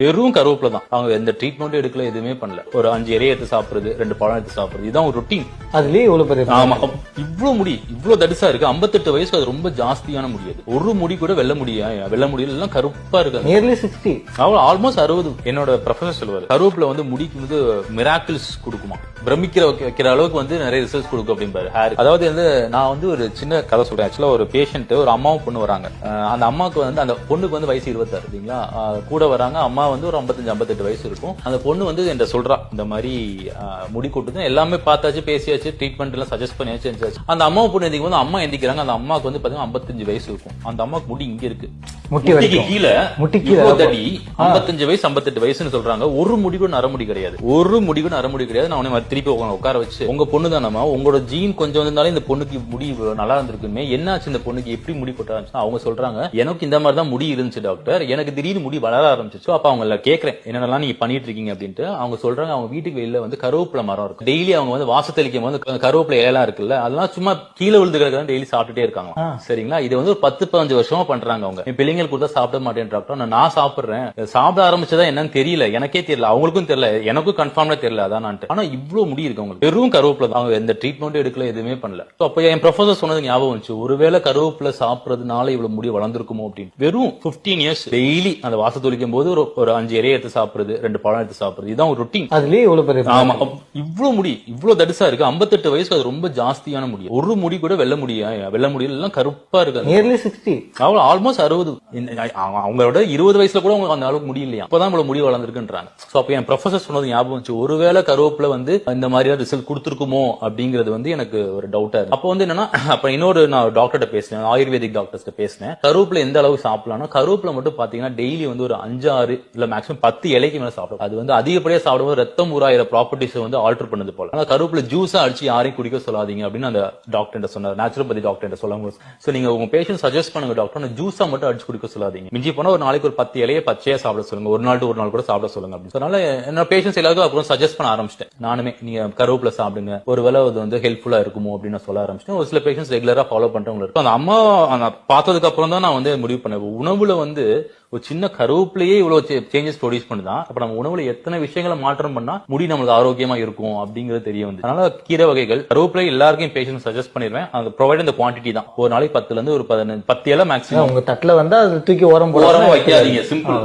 வெறும் கருவேப்பிலை தான். அவங்க எந்த ட்ரீட்மெண்ட்டும் எடுக்கல எதுவுமே பண்ணல. ஒரு அஞ்சு இலையை எடுத்து சாப்பிடுறது ரெண்டு பழம் எடுத்து சாப்பிடுறது இதான் ஒரு ரொட்டீன் அதுலயே இவ்வளவு பெரிய ஆமா. இவ்ளோ முடி இவ்ளோ தடிசா இருக்கு. 58 வயசுக்கு அது ரொம்ப ஜாஸ்தியான முடி அது. ஒரு முடி கூட வெள்ள முடியா வெள்ள முடியல எல்லாம் கருப்பா இருக்கு நியர்லி சிக்ஸ்டி அவள் ஆல்மோஸ்ட் அறுபது. என்னோட ப்ரொஃபசர் சொல்லுவாரு கருவேப்பில வந்து முடிக்கு வந்து மிராக்கிள்ஸ் கொடுக்குமா. பிரமிக்கிற வைக்க- வைக்கிற அளவுக்கு வந்து நிறைய ரிசல்ட்ஸ் கொடுக்கும் அப்படிம்பாரு ஹேர் அதாவது வந்து நான் வந்து ஒரு சின்ன கதை சொல்றேன். ஆக்சுவலா ஒரு பேஷண்ட் ஒரு அம்மாவும் பொண்ணு வராங்க. அந்த அம்மாவுக்கு வந்து அந்த பொண்ணுக்கு வந்து வயசு இருபத்தாறு இல்லைங்களா கூட வராங்க. அம்மா வந்து ஒரு 55 58 வயசு இருக்கும். அந்த பொண்ணு வந்து என்கிட்ட சொல்றா இந்த மாதிரி முடி கொட்டுது எல்லாமே பார்த்தாச்சு பேசியாச்சு ட்ரீட்மெண்ட் எல்லாம் சஜஸ்ட் பண்ணியாச்சு அந்த அம்மாவை பொண்ணு எந்திக்கும் போது அம்மா எந்திக்கிறாங்க. அந்த அம்மாவுக்கு வந்து பாத்தீங்கன்னா 55 வயசு இருக்கும். அந்த அம்மாவுக்கு முடி இங்க இருக்கு. முட்டி முட்டிக்கு வரைக்கும். கீழே முட்டி கீழே. இவ்வளவு தடி 55 வயசு 58 வயசுன்னு சொல்றாங்க. ஒரு முடி கூட நரமுடி கிடையாது. ஒரு முடி கூட நரமுடி கிடையாது. நான் உன்னை திருப்பி உட்கார வச்சு உங்க பொண்ணு தானம்மா உங்களோட ஜீன் கொஞ்சம் வந்திருந்தாலும் இந்த பொண்ணுக்கு முடி நல்லா இருந்திருக்குமே. என்னாச்சு இந்த பொண்ணுக்கு? எப்படி முடி கொட்ட ஆரம்பிச்சு அவங்க சொல்றாங்க. எனக்கு இந்த மாதிரி தான் முடி இருந்துச்சு டாக்டர் எனக்கு திடீர்னு முடி வளர ஆரம்பிச்சிச்சு அப்ப அவங்க கேக்குறேன் என்னென்னலாம் நீங்க பண்ணிட்டு இருக்கீங்க? அப்படின்ட்டு அவங்க சொல்றாங்க அவங்க வீட்டுக்கு வெளியில வந்து கருவேப்பிலை மரம் இருக்கும். டெய்லி அவங்க வந்து வாச தெளிக்கும் போது க- கருவேப்பிலை இலைலாம் இருக்குல்ல அதெல்லாம் சும்மா கீழே விழுந்து கிடக்கிறதா டெய்லி சாப்பிட்டுட்டே இருக்காங்க சரிங்களா? இது வந்து ஒரு பத்து பதினஞ்சு வருஷமா பண்றாங்க அவங்க. பிள்ளைங்களுக்கு கொடுத்தா சாப்பிட மாட்டேன் டாக்டர் நான் நான் சாப்பிடுறேன். சாப்பிட ஆரம்பிச்சதா என்னன்னு தெரியல. எனக்கே தெரியல. அவங்களுக்கும் தெரியல. எனக்கும் கன்ஃபார்ம்ல தெரியல. அதான் ஆனா இவ்வளவு முடி இருக்கு அவங்களுக்கு. வெறும் கருவேப்பிலை தான். அவங்க எந்த ட்ரீட்மெண்ட்டும் எடுக்கல எதுவுமே பண்ணல. அப்ப என் ப்ரொஃபசர் சொன்னது ஞாபகம் வந்துச்சு. ஒருவேளை கருவேப்பிலை சாப்பிடுறதுனால இவ்வளவு முடி வளர்ந்துருக்குமோ அப்படின்னு. வெறும் 15 இயர்ஸ் டெய்லி அந்த வாச தொளிக்கும் போது ஒரு ஒரு அஞ்சு இலையை எடுத்து சாப்பிடுறது ரெண்டு பழம் எடுத்து சாப்பிடுறது. இதான் ஒரு ரொட்டீன் அதுலயே இவ்வளவு பெரிய ஆமா. இவ்ளோ முடி இவ்ளோ தடிசா இருக்கு. 58 வயசுக்கு அது ரொம்ப ஜாஸ்தியான முடி. ஒரு முடி கூட வெள்ள முடியா வெள்ள முடியல எல்லாம் கருப்பா இருக்கு. நியர்லி சிக்ஸ்டி அவள் ஆல்மோஸ்ட் அறுபது. அவங்களோட இருபது வயசுல கூட அவங்க அந்த அளவுக்கு முடியலையா? அப்பதான் இவ்வளவு முடிவு வளர்ந்துருக்குன்றாங்க. சோ அப்ப என் ப்ரொஃபசர் சொன்னது ஞாபகம் வந்துச்சு. ஒருவேளை கருவேப்பில வந்து இந்த மாதிரியான ரிசல்ட் கொடுத்துருக்குமோ அப்படிங்கிறது வந்து எனக்கு ஒரு டவுட்டா இருக்கு. அப்போ வந்து என்னன்னா அப்ப இன்னொரு நான் டாக்டர்கிட்ட பேசினேன் ஆயுர்வேதிக் டாக்டர்ஸ்ட்ட பேசினேன். கருவேப்பில எந்த அளவுக்கு சாப்பிடலாம்னா கருவேப்பில மட்டும் பாத்தீங்கன்னா டெய்லி வந்து ஒரு அஞ்சு ஆறு இல்ல மேக்ஸிமம் பத்து இலைக்கு மேல சாப்பிடும் அது வந்து அதிகப்படியா சாப்பிடும்போது ரத்தம் ஊராயிர ப்ராப்பர்ட்டிஸ் வந்து ஆல்டர் பண்ணது போல. ஆனா கருவேப்பில ஜூஸா அடிச்சு யாரையும் குடிக்க சொல்லாதீங்க அப்படின்னு அந்த டாக்டர் சொன்னார். நேச்சுரோபதி டாக்டர் சொல்லும்போது. சோ நீங்க உங்க பேஷண்ட் சஜஸ்ட் பண்ணுங்க டாக்டர் ஜூஸா மட்டும் அடிச்சு குடிக்க சொல்லாதீங்க. மிஞ்சி போனா ஒரு நாளைக்கு ஒரு பத்து இலையை பச்சையா சாப்பிட சொல்லுங்க. ஒரு நாள் ஒரு நாள் கூட சாப்பிட சொல்லுங்க அப்படின்னு. அதனால என்னோட பேஷன்ஸ் எல்லாருக்கும் அப்புறம் சஜஸ்ட் பண்ண ஆரம்பிச்சிட்டேன். நானுமே நீங்க கருவேப்பில சாப்பிடுங்க. ஒருவேளை அது வந்து ஹெல்ப்ஃபுல்லா இருக்குமோ அப்படின்னு சொல்ல ஆரம்பிச்சிட்டேன். ஒரு சில பேஷன்ஸ் ரெகுலரா ஃபாலோ பண்றவங்க இருக்கும் அந்த அம்மா பார்த்ததுக்கு அப்புறம் தான் நான் வந்து முடிவு பண்ணேன். உணவுல வந்து ஒரு சின்ன கருவேப்பிலையே இவ்வளவு சேஞ்சஸ் ப்ரொடியூஸ் பண்ணுதான் அப்ப நம்ம உணவுல எத்தனை விஷயங்களை மாற்றம் பண்ணா முடி நம்மளுக்கு ஆரோக்கியமா இருக்கும் அப்படிங்கிறது தெரிய வந்து அதனால கீரை வகைகள் கருவேப்பிலை எல்லாருக்கும் பேஷண்ட் சஜஸ்ட் பண்ணிடுவேன் அந்த ப்ரொவைட் இந்த குவான்டிட்டி தான். ஒரு நாளைக்கு பத்துல இருந்து ஒரு பதினஞ்சு பத்து இலை மேக்ஸிமம் உங்க தட்டுல வந்தா அது தூக்கி ஓரம் ஓரமா வைக்காதீங்க சிம்பிள்